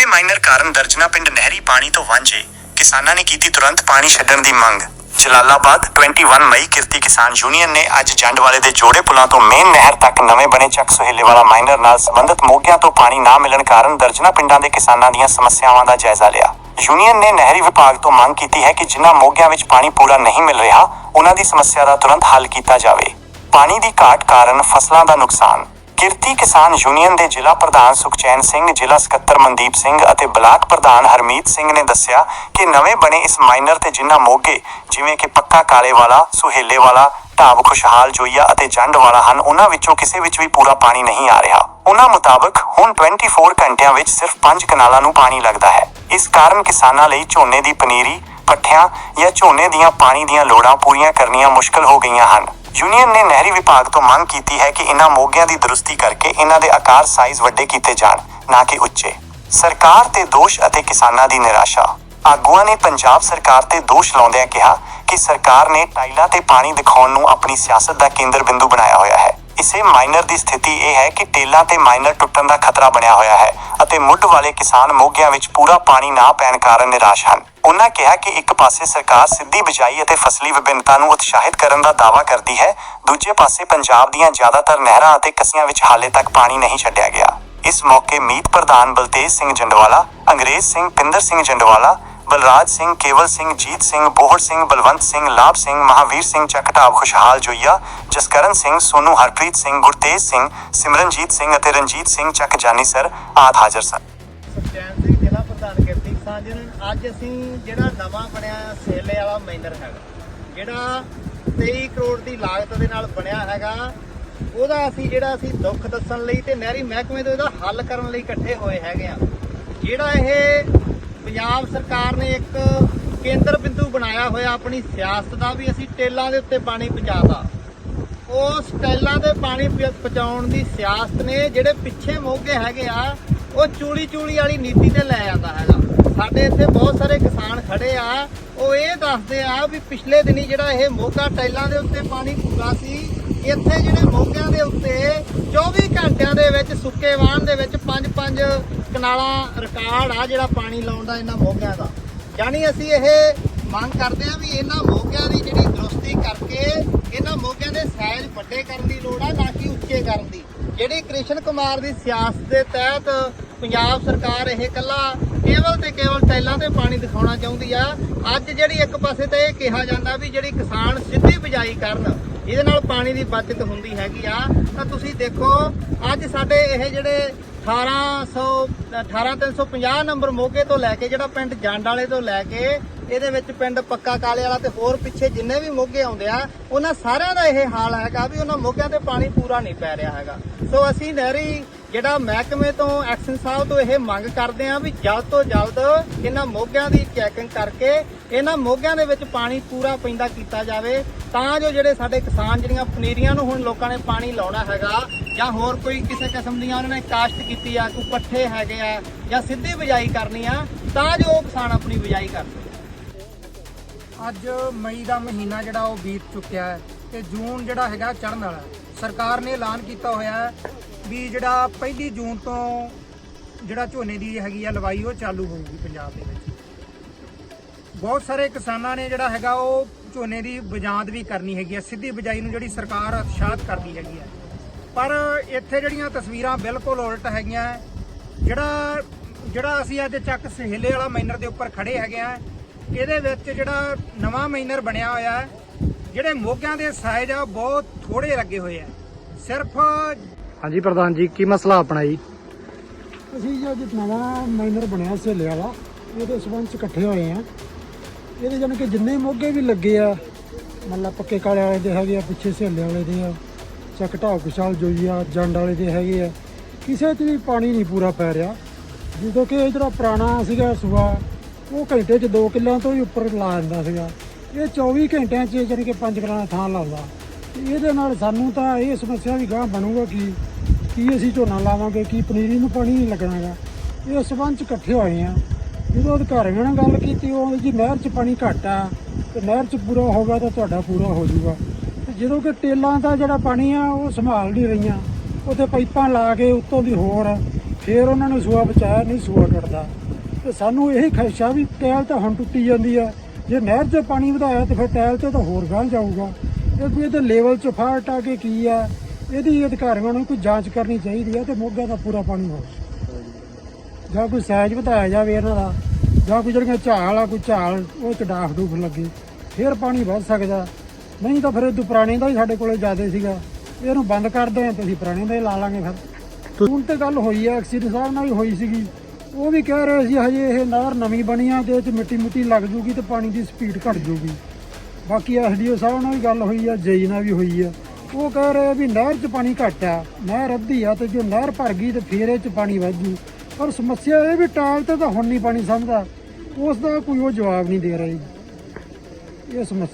ਨਵੇਂ ਮਾਈਨਰ ਕਾਰਨ ਦਰਜਨਾ ਪਿੰਡ ਨਹਿਰੀ ਪਾਣੀ ਤੋਂ ਵਾਂਝੇ। ਕਿਸਾਨਾਂ ਨੇ ਕੀਤੀ ਤੁਰੰਤ ਪਾਣੀ ਛੱਡਣ ਦੀ ਮੰਗ। ਜਲਾਲਾਬਾਦ 21 ਮਈ ਕਿਰਤੀ ਕਿਸਾਨ ਯੂਨੀਅਨ ਨੇ ਅੱਜ ਜੰਡ ਵਾਲੇ ਦੇ ਜੋੜੇ ਪੁਲਾਂ ਤੋਂ ਮੇਨ ਨਹਿਰ ਤੱਕ ਨਵੇਂ ਬਣੇ ਚੱਕ ਸੁਹੇਲੇ ਵਾਲਾ ਮਾਈਨਰ ਨਾਲ ਸੰਬੰਧਿਤ ਮੋਗਿਆਂ ਤੋਂ ਪਾਣੀ ਨਾ ਮਿਲਣ ਕਾਰਨ ਦਰਜਨਾ ਪਿੰਡਾਂ ਦੇ ਕਿਸਾਨਾਂ ਦੀਆਂ ਸਮੱਸਿਆਵਾਂ ਦਾ ਜਾਇਜ਼ਾ ਲਿਆ। ਯੂਨੀਅਨ ਨੇ ਨਹਿਰੀ ਵਿਭਾਗ ਤੋਂ ਮੰਗ ਕੀਤੀ ਹੈ ਕਿ ਜਿਨ੍ਹਾਂ ਮੋਗਿਆਂ ਵਿੱਚ ਪਾਣੀ ਪੂਰਾ ਨਹੀਂ ਮਿਲ ਰਿਹਾ, ਉਹਨਾਂ ਦੀ ਸਮੱਸਿਆ ਦਾ ਤੁਰੰਤ ਹੱਲ ਕੀਤਾ ਜਾਵੇ। ਪਾਣੀ ਦੀ ਘਾਟ ਕਾਰਨ ਫਸਲਾਂ ਦਾ ਨੁਕਸਾਨ। ਕਿਰਤੀ ਕਿਸਾਨ ਯੂਨੀਅਨ ਦੇ ਜ਼ਿਲ੍ਹਾ ਪ੍ਰਧਾਨ ਸੁਖਚੈਨ ਸਿੰਘ, ਜ਼ਿਲ੍ਹਾ ਸਕੱਤਰ ਮਨਦੀਪ ਸਿੰਘ ਅਤੇ ਬਲਾਕ ਪ੍ਰਧਾਨ ਹਰਮੀਤ ਸਿੰਘ ਨੇ ਦੱਸਿਆ ਕਿ ਨਵੇਂ ਬਣੇ ਇਸ ਮਾਈਨਰ ਤੇ ਜਿਨ੍ਹਾਂ ਮੋਗੇ, ਜਿਵੇਂ ਕਿ ਪੱਕਾ ਕਾਲੇ ਵਾਲਾ, ਸੁਹੇਲੇ ਵਾਲਾ, ਢਾਬ ਖੁਸ਼ਹਾਲ ਜੋਈਆ ਅਤੇ ਜੰਡ ਵਾਲਾ ਹਨ, ਉਹਨਾਂ ਵਿੱਚੋਂ ਕਿਸੇ ਵਿੱਚ ਵੀ ਪੂਰਾ ਪਾਣੀ ਨਹੀਂ ਆ ਰਿਹਾ। ਉਹਨਾਂ ਮੁਤਾਬਕ ਹੁਣ 24 ਘੰਟਿਆਂ ਵਿੱਚ ਸਿਰਫ 5 ਕਨਾਲਾਂ ਨੂੰ ਪਾਣੀ ਲੱਗਦਾ ਹੈ। ਇਸ ਕਾਰਨ ਕਿਸਾਨਾਂ ਲਈ ਝੋਨੇ ਦੀ ਪਨੀਰੀ ਪੱਠਿਆਂ ਜਾਂ ਝੋਨੇ ਦੀਆਂ ਪਾਣੀ ਦੀਆਂ ਲੋੜਾਂ ਪੂਰੀਆਂ ਕਰਨੀਆਂ ਮੁਸ਼ਕਲ ਹੋ ਗਈਆਂ ਹਨ। ਯੂਨੀਅਨ ਨੇ ਨਹਿਰੀ ਵਿਭਾਗ ਤੋਂ ਮੰਗ ਕੀਤੀ ਹੈ ਕਿ ਇਹਨਾਂ ਮੋਗਿਆਂ ਦੀ ਦਰੁਸਤੀ ਕਰਕੇ ਇਹਨਾਂ ਦੇ ਆਕਾਰ ਸਾਈਜ਼ ਵੱਡੇ ਕੀਤੇ ਜਾਣ, ਨਾ ਕਿ ਉੱਚੇ। ਸਰਕਾਰ ਤੇ ਦੋਸ਼ ਅਤੇ ਕਿਸਾਨਾਂ ਦੀ ਨਿਰਾਸ਼ਾ। ਆਗੂਆਂ ਨੇ ਪੰਜਾਬ ਸਰਕਾਰ ਤੇ ਦੋਸ਼ ਲਾਉਂਦਿਆਂ ਕਿਹਾ ਕਿ ਸਰਕਾਰ ਨੇ ਟਾਈਲਾਂ ਤੇ ਪਾਣੀ ਦਿਖਾਉਣ ਨੂੰ ਆਪਣੀ ਸਿਆਸਤ ਦਾ ਕੇਂਦਰ ਬਿੰਦੂ ਬਣਾਇਆ ਹੋਇਆ ਹੈ। ਇਸੇ ਮਾਈਨਰ ਦੀ ਸਥਿਤੀ ਇਹ ਹੈ ਕਿ ਟੇਲਾਂ ਤੇ ਮਾਈਨਰ ਟੁੱਟਣ ਦਾ ਖਤਰਾ ਬਣਿਆ ਹੋਇਆ ਹੈ ਅਤੇ ਮੁੱਢ ਵਾਲੇ ਕਿਸਾਨ ਮੋਗਿਆਂ ਵਿੱਚ ਪੂਰਾ ਪਾਣੀ ਨਾ ਪੈਣ ਕਾਰਨ ਨਿਰਾਸ਼ ਹਨ। ਉਹਨਾਂ ਕਿਹਾ ਕਿ ਇੱਕ ਪਾਸੇ ਸਰਕਾਰ ਸਿੱਧੀ ਬਿਜਾਈ ਅਤੇ ਫਸਲੀ ਵਿਭਿੰਨਤਾ ਨੂੰ ਉਤਸ਼ਾਹਿਤ ਕਰਨ ਦਾ ਦਾਅਵਾ ਕਰਦੀ ਹੈ, ਦੂਜੇ ਪਾਸੇ ਪੰਜਾਬ ਦੀਆਂ ਜ਼ਿਆਦਾਤਰ ਨਹਿਰਾਂ ਅਤੇ ਕੱਸੀਆਂ ਵਿੱਚ ਹਾਲੇ ਤੱਕ ਪਾਣੀ ਨਹੀਂ ਛੱਡਿਆ ਗਿਆ। ਇਸ ਮੌਕੇ ਮੀਤ ਪ੍ਰਧਾਨ ਬਲਤੇਜ ਸਿੰਘ ਜੰਡਵਾਲਾ, ਅੰਗਰੇਜ਼ ਸਿੰਘ ਪਿੰਦਰ ਸਿੰਘ ਜੰਡਵਾਲਾ ਬਲਰਾਜ ਸਿੰਘ, ਕੇਵਲ ਸਿੰਘ, ਜੀਤ ਸਿੰਘ, ਬੋਹੜ ਸਿੰਘ, ਬਲਵੰਤ ਸਿੰਘ, ਲਾਭ ਸਿੰਘ, ਮਹਾਵੀਰ ਸਿੰਘ, ਚੱਕਟਾਬ, ਖੁਸ਼ਹਾਲ, ਜੋਈਆ, ਜਸਕਰਨ ਸਿੰਘ, ਸੋਨੂ, ਹਰਪ੍ਰੀਤ ਸਿੰਘ, ਗੁਰਤੇਜ ਸਿੰਘ, ਸਿਮਰਨਜੀਤ ਸਿੰਘ ਅਤੇ ਰਣਜੀਤ ਸਿੰਘ ਚੱਕ ਜਾਨੀ ਸਰ ਆਦ ਹਾਜ਼ਰ ਸਨ। ਸੁਖਚੈਨ ਸਿੰਘ, ਜ਼ਿਲ੍ਹਾ ਪ੍ਰਧਾਨ ਕਿਰਤੀ ਕਿਸਾਨ ਅੱਜ ਅਸੀਂ ਜਿਹੜਾ ਨਵਾਂ ਬਣਿਆ ਸੇਲੇ ਵਾਲਾ ਮਾਈਨਰ ਹੈਗਾ, ਜਿਹੜਾ 23 ਕਰੋੜ ਦੀ ਲਾਗਤ ਦੇ ਨਾਲ ਬਣਿਆ ਹੈਗਾ, ਉਹਦਾ ਅਸੀਂ ਜਿਹੜਾ ਅਸੀਂ ਦੁੱਖ ਦੱਸਣ ਲਈ ਤੇ ਨਹਿਰੀ ਮਹਿਕਮੇ ਤੋਂ ਇਹਦਾ ਹੱਲ ਕਰਨ ਲਈ ਇਕੱਠੇ ਹੋਏ ਹੈਗੇ ਆ ਜਿਹੜਾ ਇਹ ਪੰਜਾਬ ਸਰਕਾਰ ਨੇ ਇੱਕ ਕੇਂਦਰ ਬਿੰਦੂ ਬਣਾਇਆ ਹੋਇਆ ਆਪਣੀ ਸਿਆਸਤ ਦਾ ਵੀ ਅਸੀਂ ਟੇਲਾਂ ਦੇ ਉੱਤੇ ਪਾਣੀ ਪਹੁੰਚਾਤਾ ਉਸ ਟੈਲਾਂ ਦੇ ਪਾਣੀ ਪਹੁੰਚਾਉਣ ਦੀ ਸਿਆਸਤ ਨੇ ਜਿਹੜੇ ਪਿੱਛੇ ਮੋਗੇ ਹੈਗੇ ਆ, ਉਹ ਚੂੜੀ ਚੂੜੀ ਵਾਲੀ ਨੀਤੀ ਤੇ ਲੈ ਜਾਂਦਾ ਹੈਗਾ। ਸਾਡੇ ਇੱਥੇ ਬਹੁਤ ਸਾਰੇ ਕਿਸਾਨ ਖੜੇ ਆ, ਉਹ ਇਹ ਦੱਸਦੇ ਆ ਵੀ ਪਿਛਲੇ ਦਿਨੀ ਜਿਹੜਾ ਇਹ ਮੋਗਾ ਟੈਲਾਂ ਦੇ ਉੱਤੇ ਪਾਣੀ ਪੂਰਾ ਸੀ ਇੱਥੇ ਜਿਹੜੇ ਮੋਗਿਆਂ ਦੇ ਉੱਤੇ 24 ਘੰਟਿਆਂ ਦੇ ਵਿੱਚ ਸੁੱਕੇ ਵਾਹਣ ਦੇ ਵਿੱਚ 5-5 ਕਨਾਲਾਂ ਰਿਕਾਰਡ ਆ ਜਿਹੜਾ ਪਾਣੀ ਲਾਉਣ ਦਾ ਇਹਨਾਂ ਮੋਗਿਆਂ ਦਾ। ਯਾਨੀ ਅਸੀਂ ਇਹ ਮੰਗ ਕਰਦੇ ਆ ਵੀ ਇਹਨਾਂ ਮੋਗਿਆਂ ਦੀ ਜਿਹੜੀ ਦਰੁਸਤੀ ਕਰਕੇ ਇਹਨਾਂ ਮੋਗਿਆਂ ਦੇ ਸਾਈਜ਼ ਵੱਡੇ ਕਰਨ ਦੀ ਲੋੜ ਆ, ਨਾ ਕਿ ਉੱਚੇ ਕਰਨ ਦੀ। ਜਿਹੜੀ ਕ੍ਰਿਸ਼ਨ ਕੁਮਾਰ ਦੀ ਸਿਆਸਤ ਦੇ ਤਹਿਤ ਪੰਜਾਬ ਸਰਕਾਰ ਇਹ ਕੱਲਾ ਕੇਵਲ ਤੇ ਕੇਵਲ ਟੈਲਾਂ ਤੇ ਪਾਣੀ ਦਿਖਾਉਣਾ ਚਾਹੁੰਦੀ ਆ, ਅੱਜ ਜਿਹੜੀ ਇੱਕ ਪਾਸੇ ਤੇ ਇਹ ਕਿਹਾ ਜਾਂਦਾ ਵੀ ਜਿਹੜੀ ਕਿਸਾਨ ਸਿੱਧੀ ਬਿਜਾਈ ਕਰਨ ਇਹਦੇ ਨਾਲ ਪਾਣੀ ਦੀ ਬਚਤ ਹੁੰਦੀ ਹੈਗੀ ਆ। ਤਾਂ ਤੁਸੀਂ ਦੇਖੋ, ਅੱਜ ਸਾਡੇ ਇਹ ਜਿਹੜੇ 1800 18350 ਨੰਬਰ ਮੋਗੇ ਤੋਂ ਲੈ ਕੇ ਜਿਹੜਾ ਪਿੰਡ ਜੰਡ ਵਾਲੇ ਤੋਂ ਲੈ ਕੇ ਇਹਦੇ ਵਿੱਚ ਪਿੰਡ ਪੱਕਾ ਕਾਲੇ ਵਾਲਾ ਤੇ ਹੋਰ ਪਿੱਛੇ ਜਿੰਨੇ ਵੀ ਮੋਗੇ ਆਉਂਦੇ ਆ, ਉਹਨਾਂ ਸਾਰਿਆਂ ਦਾ ਇਹ ਹਾਲ ਹੈਗਾ ਵੀ ਉਹਨਾਂ ਮੋਗਿਆਂ ਤੇ ਪਾਣੀ ਪੂਰਾ ਨਹੀਂ ਪੈ ਰਿਹਾ ਹੈਗਾ। ਸੋ ਅਸੀਂ ਨਹਿਰੀ ਜਿਹੜਾ ਮਹਿਕਮੇ ਤੋਂ ਐਕਸ਼ਨ ਸਾਹਿਬ ਤੋਂ ਇਹ ਮੰਗ ਕਰਦੇ ਆ ਵੀ ਜਲਦ ਤੋਂ ਜਲਦ ਇਹਨਾਂ ਮੋਗਿਆਂ ਦੀ ਚੈਕਿੰਗ ਕਰਕੇ ਇਹਨਾਂ ਮੋਗਿਆਂ ਦੇ ਵਿੱਚ ਪਾਣੀ ਪੂਰਾ ਪੈਂਦਾ ਕੀਤਾ ਜਾਵੇ। ਤਾਂ ਜੋ ਜਿਹੜੇ ਸਾਡੇ ਕਿਸਾਨ ਜਿਹੜੀਆਂ ਪਨੀਰੀਆਂ ਨੂੰ ਹੁਣ ਲੋਕਾਂ ਨੇ ਪਾਣੀ ਲਾਉਣਾ ਹੈਗਾ ਜਾਂ ਹੋਰ ਕੋਈ ਕਿਸੇ ਕਿਸਮ ਦੀਆਂ ਉਹਨਾਂ ਨੇ ਕਾਸ਼ਤ ਕੀਤੀ ਆ, ਕੋਈ ਪੱਠੇ ਹੈਗੇ ਆ ਜਾਂ ਸਿੱਧੀ ਬਿਜਾਈ ਕਰਨੀ ਆ, ਤਾਂ ਜੋ ਉਹ ਕਿਸਾਨ ਆਪਣੀ ਬਿਜਾਈ ਕਰ ਸਕੇ ਅੱਜ ਮਈ ਦਾ ਮਹੀਨਾ ਜਿਹੜਾ ਉਹ ਬੀਤ ਚੁੱਕਿਆ ਹੈ ਤੇ ਜੂਨ ਜਿਹੜਾ ਹੈਗਾ ਚੜ੍ਹਨ ਵਾਲਾ ਸਰਕਾਰ ਨੇ ਐਲਾਨ ਕੀਤਾ ਹੋਇਆ ਹੈ ਵੀ ਜਿਹੜਾ ਪਹਿਲੀ ਜੂਨ ਤੋਂ ਜਿਹੜਾ ਝੋਨੇ ਦੀ ਹੈਗੀ ਆ ਲਵਾਈ, ਉਹ ਚਾਲੂ ਹੋਊਗੀ ਪੰਜਾਬ ਦੇ ਵਿੱਚ। ਬਹੁਤ ਸਾਰੇ ਕਿਸਾਨਾਂ ਨੇ ਜਿਹੜਾ ਹੈਗਾ, ਉਹ ਝੋਨੇ ਦੀ ਬਜਾਂਦ ਵੀ ਕਰਨੀ ਹੈਗੀ ਆ। ਸਿੱਧੀ ਬਿਜਾਈ ਨੂੰ ਜਿਹੜੀ ਸਰਕਾਰ ਉਤਸ਼ਾਹਤ ਕਰਦੀ ਹੈਗੀ ਆ। ਪਰ ਇੱਥੇ ਜਿਹੜੀਆਂ ਤਸਵੀਰਾਂ ਬਿਲਕੁਲ ਉਲਟ ਹੈਗੀਆਂ, ਜਿਹੜਾ ਜਿਹੜਾ ਅਸੀਂ ਅੱਜ ਚੱਕ ਸਹੇਲੇ ਵਾਲਾ ਮਾਈਨਰ ਦੇ ਉੱਪਰ ਖੜੇ ਹੈਗੇ ਆ, ਇਹਦੇ ਵਿੱਚ ਜਿਹੜਾ ਨਵਾਂ ਮਾਈਨਰ ਬਣਿਆ ਹੋਇਆ ਹੈ ਜਿਹੜੇ ਮੋਗਿਆਂ ਦੇ ਸਾਈਜ਼ ਆ ਬਹੁਤ ਥੋੜੇ ਲੱਗੇ ਹੋਏ ਆ। ਸਿਰਫ ਹਾਂਜੀ ਪ੍ਰਧਾਨ ਜੀ ਕੀ ਮਸਲਾ ਆਪਣਾ ਜੀ? ਅਸੀਂ ਜੀ ਅੱਜ ਨਵਾਂ ਮਾਈਨਰ ਬਣਿਆ ਸਹੇਲੇ ਵਾਲਾ। ਇਹਦੇ ਸਬੰਧ ਚ ਇਕੱਠੇ ਹੋਏ ਆ। ਇਹਦੇ ਜਾਣੀ ਕਿ ਜਿੰਨੇ ਮੋਗੇ ਵੀ ਲੱਗੇ ਆ ਮਤਲਬ ਪੱਕੇ ਕਾਲੇ ਵਾਲੇ ਦੇ ਹੈਗੇ ਆ ਪਿੱਛੇ ਸਹੇਲੇ ਵਾਲੇ ਦੇ ਆ ਚੱਕ ਵਿਸ਼ਾਲ ਜੋਈ ਆ ਜੰਡ ਵਾਲੇ ਦੇ ਹੈਗੇ ਆ ਕਿਸੇ 'ਚ ਵੀ ਪਾਣੀ ਨਹੀਂ ਪੂਰਾ ਪੈ ਰਿਹਾ। ਜਦੋਂ ਕਿ ਇਹ ਜਿਹੜਾ ਪੁਰਾਣਾ ਸੀਗਾ ਸੂਆ ਉਹ ਘੰਟੇ 'ਚ 2 ਕਿੱਲਿਆਂ ਤੋਂ ਵੀ ਉੱਪਰ ਲਾ ਦਿੰਦਾ ਸੀਗਾ। ਇਹ 24 ਘੰਟਿਆਂ 'ਚ ਜਾਣੀ ਕਿ 5 ਕਿੱਲਿਆਂ ਦਾ ਥਾਂ ਲਾਉਂਦਾ ਤੇ ਇਹਦੇ ਨਾਲ ਸਾਨੂੰ ਤਾਂ ਇਹ ਸਮੱਸਿਆ ਵੀ ਗਾਂ ਬਣੂਗਾ ਕਿ ਕੀ ਅਸੀਂ ਝੋਨਾ ਲਾਵਾਂਗੇ, ਕੀ ਪਨੀਰੀ ਨੂੰ ਪਾਣੀ ਨਹੀਂ ਲੱਗਣਾਗਾ ਇਹ ਸਬੰਧ ਚ ਇਕੱਠੇ ਹੋਏ ਆ ਜਦੋਂ ਅਧਿਕਾਰੀਆਂ ਨਾਲ ਗੱਲ ਕੀਤੀ, ਉਹ ਜੀ ਨਹਿਰ 'ਚ ਪਾਣੀ ਘੱਟ ਆ, ਤੇ ਨਹਿਰ 'ਚ ਪੂਰਾ ਹੋਗਾ ਤਾਂ ਤੁਹਾਡਾ ਪੂਰਾ ਹੋ ਜਾਊਗਾ। ਤੇ ਜਦੋਂ ਕਿ ਟੇਲਾਂ ਦਾ ਜਿਹੜਾ ਪਾਣੀ ਆ, ਉਹ ਸੰਭਾਲ ਨਹੀਂ ਰਹੀਆਂ। ਉੱਥੇ ਪਾਈਪਾਂ ਲਾ ਕੇ ਉੱਤੋਂ ਦੀ ਹੋਰ, ਫਿਰ ਉਹਨਾਂ ਨੇ ਸੂਆ ਬਚਾਇਆ, ਨਹੀਂ ਸੂਆ ਟੁੱਟਦਾ ਤੇ ਸਾਨੂੰ ਇਹੀ ਖਦਸ਼ਾ ਵੀ ਟੈਲ ਤਾਂ ਹੁਣ ਟੁੱਟੀ ਜਾਂਦੀ ਆ। ਜੇ ਨਹਿਰ 'ਚ ਪਾਣੀ ਵਧਾਇਆ ਤੇ ਫਿਰ ਟੈਲ ਤੇ ਤਾਂ ਹੋਰ ਗਾਂ ਜਾਊਗਾ। ਇਹ ਕੋਈ ਇਹਦੇ ਲੈਵਲ 'ਚ ਫਾਲਟ ਆ ਕੇ ਕੀ ਆ? ਇਹਦੀ ਅਧਿਕਾਰੀਆਂ ਨੂੰ ਕੋਈ ਜਾਂਚ ਕਰਨੀ ਚਾਹੀਦੀ ਹੈ ਤੇ ਮੋਗਾ ਦਾ ਪੂਰਾ ਪਾਣੀ ਹੋਵੇ ਜਾਂ ਕੋਈ ਸਹਿਜ ਵਧਾਇਆ ਜਾਵੇ ਇਹਨਾਂ ਦਾ, ਜਾਂ ਕੋਈ ਜਿਹੜੀਆਂ ਝਾਲ ਆ ਕੋਈ ਝਾਲ, ਉਹ ਚ ਡਾਫ ਡੂਫ ਲੱਗੇ, ਫਿਰ ਪਾਣੀ ਵੱਧ ਸਕਦਾ। ਨਹੀਂ ਤਾਂ ਫਿਰ ਇਹ ਪੁਰਾਣੇ ਦਾ ਹੀ ਸਾਡੇ ਕੋਲੇ ਜ਼ਿਆਦਾ ਸੀਗਾ। ਇਹਨੂੰ ਬੰਦ ਕਰਦੇ ਆ ਤੇ ਅਸੀਂ ਪੁਰਾਣੇ ਦਾ ਹੀ ਲਾ ਲਾਂਗੇ ਫਿਰ। ਹੁਣ ਤੇ ਗੱਲ ਹੋਈ ਆ, ਐਕਸੀਡੈਂਟ ਸਾਹਿਬ ਨਾਲ ਹੀ ਹੋਈ ਸੀਗੀ। ਉਹ ਵੀ ਕਹਿ ਰਹੇ ਸੀ ਹਜੇ ਇਹ ਨਹਿਰ ਨਵੀਂ ਬਣੀ ਆ ਤੇ ਇਹ ਚ ਮਿੱਟੀ ਮੁੱਟੀ ਲੱਗ ਜੂਗੀ ਤੇ ਪਾਣੀ ਦੀ ਸਪੀਡ ਘਟ ਜੂਗੀ। ਬਾਕੀ ਐਸਡੀਓ ਸਾਹਿਬ ਨਾਲ ਵੀ ਗੱਲ ਹੋਈ ਆ, ਜੇਈ ਨਾਲ ਵੀ ਹੋਈ ਆ। ਉਹ ਕਹਿ ਰਹੇ ਆ ਵੀ ਨਹਿਰ 'ਚ ਪਾਣੀ ਘੱਟ ਆ, ਨਹਿਰ ਅੱਧੀ ਆ ਤੇ ਜੋ ਨਹਿਰ ਭਰ ਗਈ ਤੇ ਫੇਰ ਇਹ 'ਚ ਪਾਣੀ ਵੱਧ ਜੂ। ਪਰ ਸਮੱਸਿਆ ਇਹ ਵੀ ਟਾਲ ਤੇ ਤਾਂ ਹੁਣ ਨਹੀਂ ਪਾਣੀ ਸਮਝਦਾ। ਉਸ ਦਾ ਕੋਈ ਉਹ ਜਵਾਬ ਨਹੀਂ ਦੇ ਰਹੀ। ਇਹ ਸਮੱਸਿਆ